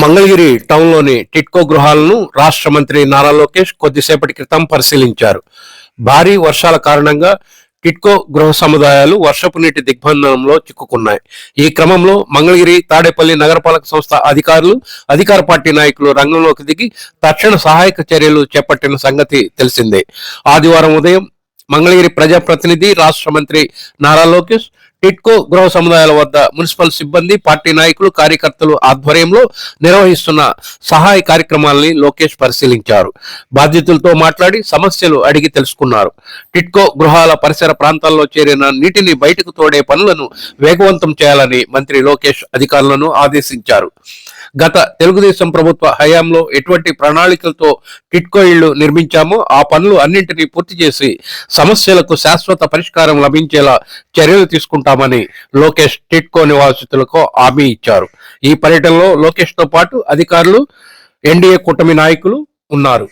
మంగళగిరి టౌన్లోని టిట్కో గృహాలను రాష్ట్ర మంత్రి నారా లోకేష్ కొద్దిసేపటి క్రితం పరిశీలించారు. భారీ వర్షాల కారణంగా టిట్కో గృహ సముదాయాలు వర్షపు నీటి దిగ్బంధనంలో చిక్కుకున్నాయి. ఈ క్రమంలో మంగళగిరి తాడేపల్లి నగరపాలక సంస్థ అధికారులు అధికార పార్టీ నాయకులు రంగంలోకి దిగి తక్షణ సహాయక చర్యలు చేపట్టిన సంగతి తెలిసిందే. ఆదివారం ఉదయం మంగళగిరి ప్రజాప్రతినిధి రాష్ట్ర మంత్రి నారా లోకేష్ టిట్కో గృహ సముదాయాల వద్ద మున్సిపల్ సిబ్బంది పార్టీ నాయకులు కార్యకర్తలు ఆధ్వర్యంలో నిర్వహిస్తున్న సహాయ కార్యక్రమాలని లోకేష్ పరిశీలించారు. బాధితులతో మాట్లాడి సమస్యలు అడిగి తెలుసుకున్నారు. టిట్కో గృహాల పరిసర ప్రాంతాల్లో చేరిన నీటిని బయటకు తోడే పనులను వేగవంతం చేయాలని మంత్రి లోకేష్ అధికారులను ఆదేశించారు. గత తెలుగుదేశం ప్రభుత్వ హయాంలో ఎటువంటి ప్రణాళికలతో టిట్కో ఇళ్ళు నిర్మించామో ఆ పనులు అన్నింటినీ పూర్తి చేసి సమస్యలకు శాశ్వత పరిష్కారం లభించేలా చర్యలు తీసుకుంటామని లోకేష్ టిట్కో నివాసితులకు హామీ ఇచ్చారు. ఈ పర్యటనలో లోకేష్తో పాటు అధికారులు ఎన్డీఏ కూటమి నాయకులు ఉన్నారు.